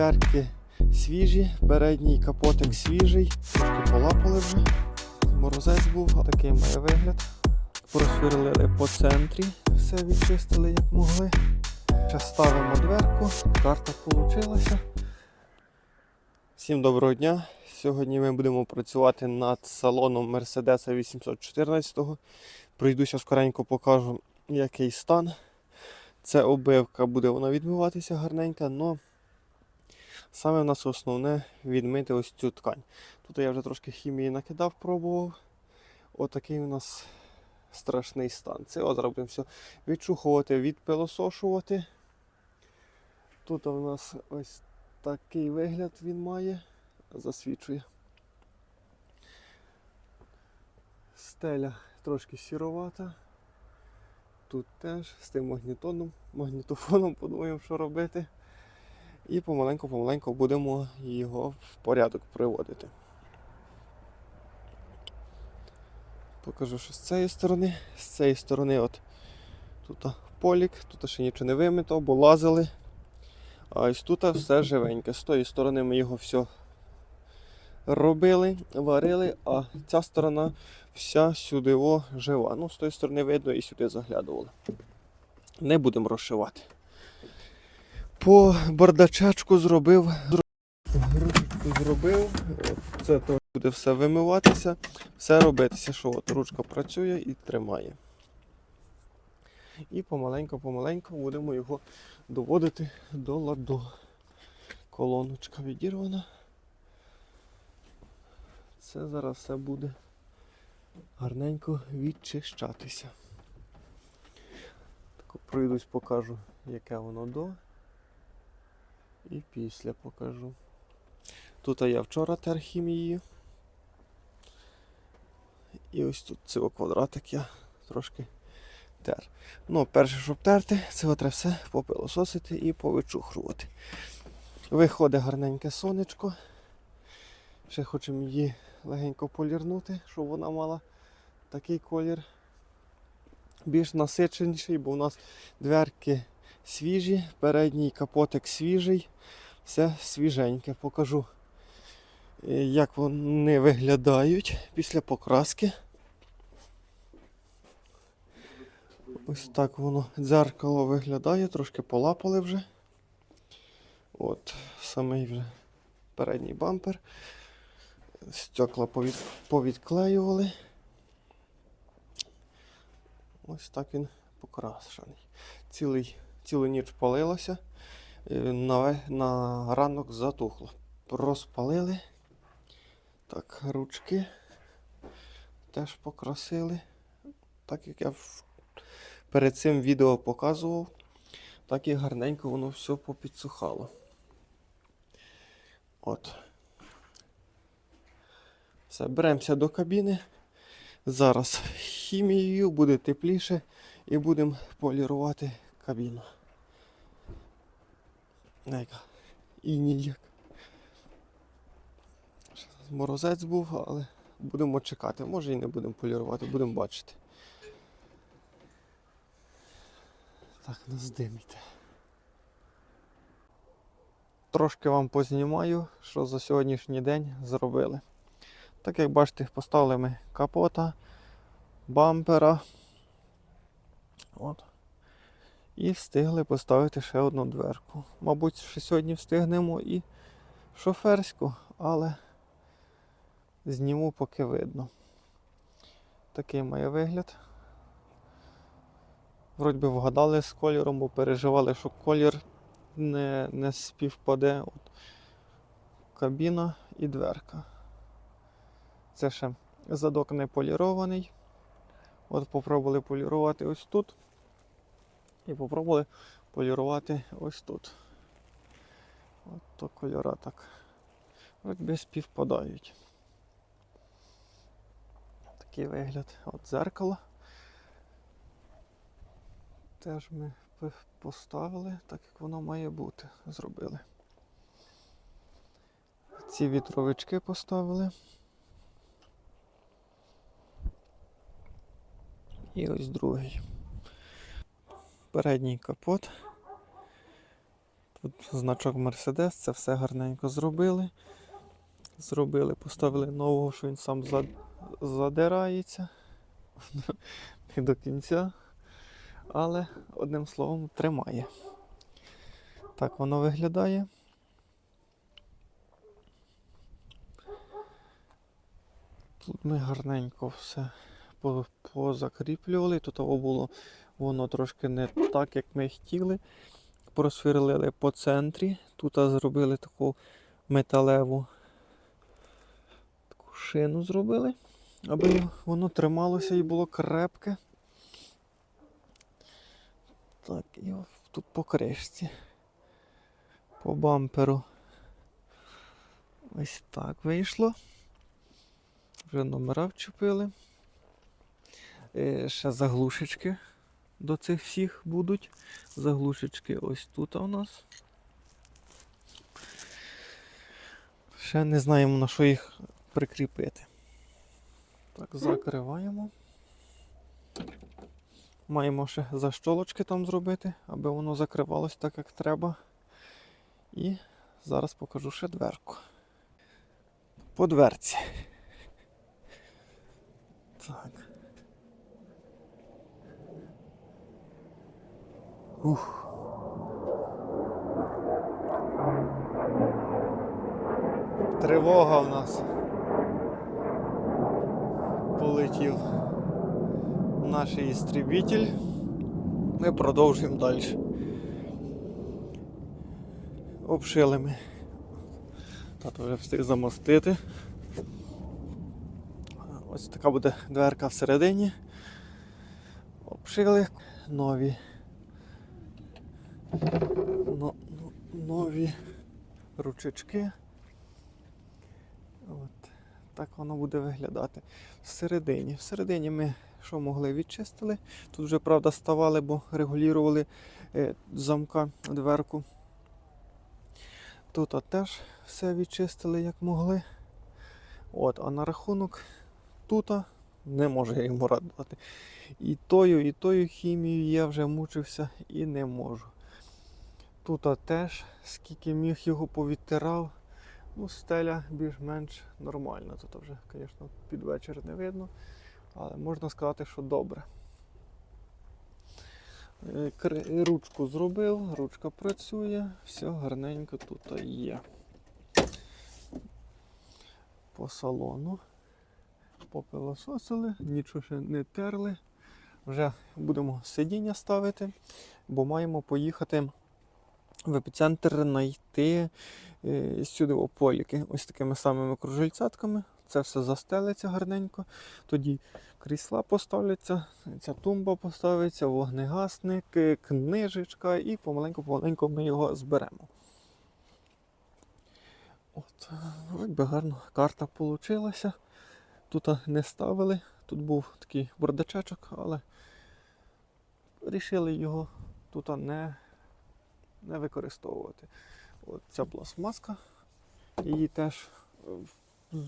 дверки свіжі, передній капотик свіжий, трошки полапали вже. Морозець був, такий має вигляд. Просверлили по центрі, все відчистили як могли. Зараз ставимо дверку, карта вийшла. Всім доброго дня. Сьогодні ми будемо працювати над салоном Mercedes 814. Пройдуся скоренько покажу, який стан. Це обивка, буде вона відмиватися гарненька, але саме в нас основне відмити ось цю ткань. Тут я вже трошки хімії накидав, пробував. Отакий у нас страшний стан. Це от зробимо все відчухувати, відпилосошувати. Тут у нас ось такий вигляд він має, засвічує. Стеля трошки сіровата. Тут теж з тим магнітоном, магнітофоном подумаємо, що робити. І помаленьку-помаленьку будемо його в порядок приводити. Покажу, що з цієї сторони. З цієї сторони от тут полік, тут ще нічого не вимито, бо лазили. А ось тут все живеньке. З тої сторони ми його все робили, варили, а ця сторона вся сюди жива. Ну, з тої сторони видно і сюди заглядували. Не будемо розшивати. По бардачачку зробив. Зробив. Це то буде все вимиватися, все робитися, що от ручка працює і тримає. І помаленьку-помаленьку будемо його доводити до ладу. Колоночка відірвана. Це зараз все буде гарненько відчищатися. Так, пройдусь, покажу, яке воно до. І після покажу. Тут я вчора тер хімії. І ось тут цього квадратик я трошки тер. Ну, перше, щоб терти, це треба все попилососити і повичухрувати. Виходить гарненьке сонечко. Ще хочемо її легенько полірнути, щоб вона мала такий колір більш насиченіший, бо у нас дверки свіжі, передній капотик свіжий, все свіженьке. Покажу, е, як вони виглядають після покраски. Ось так воно дзеркало виглядає, трошки полапали вже. От, самий вже передній бампер. Стекла повід... повідклеювали. Ось так він покрашений. Цілий, цілу ніч палилося, на, на ранок затухло. Розпалили. Так, ручки теж покрасили. Так як я перед цим відео показував, так і гарненько воно все попідсухало. От. Все, беремося до кабіни. Зараз хімією буде тепліше і будемо полірувати кабіну. Найка. І ніяк. Морозець був, але будемо чекати. Може і не будемо полірувати, будемо бачити. Так, нас диміте. Трошки вам познімаю, що за сьогоднішній день зробили. Так як бачите, поставили ми капота, бампера. От. І встигли поставити ще одну дверку. Мабуть, ще сьогодні встигнемо і шоферську, але зніму поки видно. Такий має вигляд. Вроді би вгадали з кольором, бо переживали, що колір не, не співпаде. От. Кабіна і дверка. Це ще задок не полірований. От попробували полірувати ось тут. І попробували полірувати ось тут. От то кольора так. От би співпадають. Такий вигляд. От дзеркало. Теж ми поставили, так як воно має бути. Зробили. Ці вітровички поставили. І ось другий. Передній капот. Тут значок Mercedes, це все гарненько зробили. Зробили, поставили нового, що він сам зад- задирається. Не до кінця. Але одним словом тримає. Так воно виглядає. Тут ми гарненько все по- позакріплювали. Тут було воно трошки не так, як ми хотіли. Просверлили по центрі. Тут зробили таку металеву таку шину зробили, аби воно трималося і було крепке. Так, і тут по кришці. По бамперу. Ось так вийшло. Вже номера вчепили. Е, ще заглушечки до цих всіх будуть. Заглушечки ось тут у нас. Ще не знаємо на що їх прикріпити. Так, закриваємо. Маємо ще защолочки там зробити, аби воно закривалось так, як треба. І зараз покажу ще дверку. По дверці. Так. Ух. Тривога в нас. Полетів наш істребитель. Ми продовжуємо далі. Обшили ми. Тато вже встиг замостити. Ось така буде дверка всередині. Обшили нові. Но, но- нові ручечки. От. Так воно буде виглядати. Всередині. Всередині ми що могли відчистили. Тут вже, правда, ставали, бо регулювали е, замка дверку. Тут теж все відчистили як могли. От, а на рахунок тут не можу я йому радувати. І тою, і тою хімією я вже мучився і не можу. Тут теж, скільки міг його повідтирав, ну, стеля більш-менш нормальна. Тут вже, звісно, під вечір не видно, але можна сказати, що добре. Е, Ручку зробив, ручка працює, все гарненько тут є. По салону попилососили, нічого ще не терли. Вже будемо сидіння ставити, бо маємо поїхати в епіцентр знайти е, сюди ополіки ось такими самими кружельцятками. Це все застелиться гарненько. Тоді крісла поставляться, ця тумба поставиться, вогнегасник, книжечка і помаленьку-помаленьку ми його зберемо. От, ось би гарно карта вийшла. Тут не ставили, тут був такий бардачечок, але вирішили його тут не, не використовувати. От ця пластмаска, її теж е,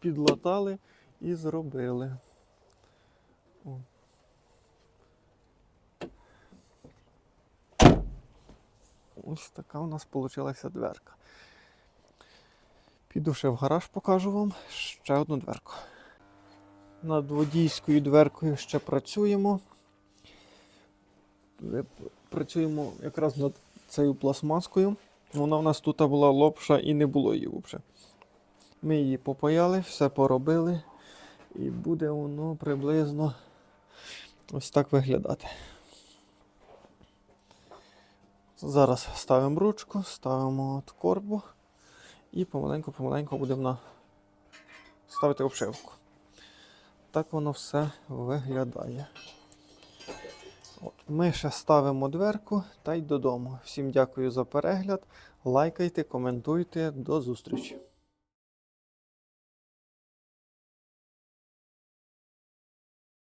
підлатали і зробили. О. Ось така у нас вийшла дверка. Піду ще в гараж, покажу вам ще одну дверку. Над водійською дверкою ще працюємо. Е, Працюємо якраз над цією пластмаскою. Вона в нас тут була лопша і не було її взагалі. Ми її попаяли, все поробили. І буде воно приблизно ось так виглядати. Зараз ставимо ручку, ставимо корбу і помаленьку-помаленьку будемо ставити обшивку. Так воно все виглядає. Ми ще ставимо дверку та й додому. Всім дякую за перегляд. Лайкайте, коментуйте. До зустрічі!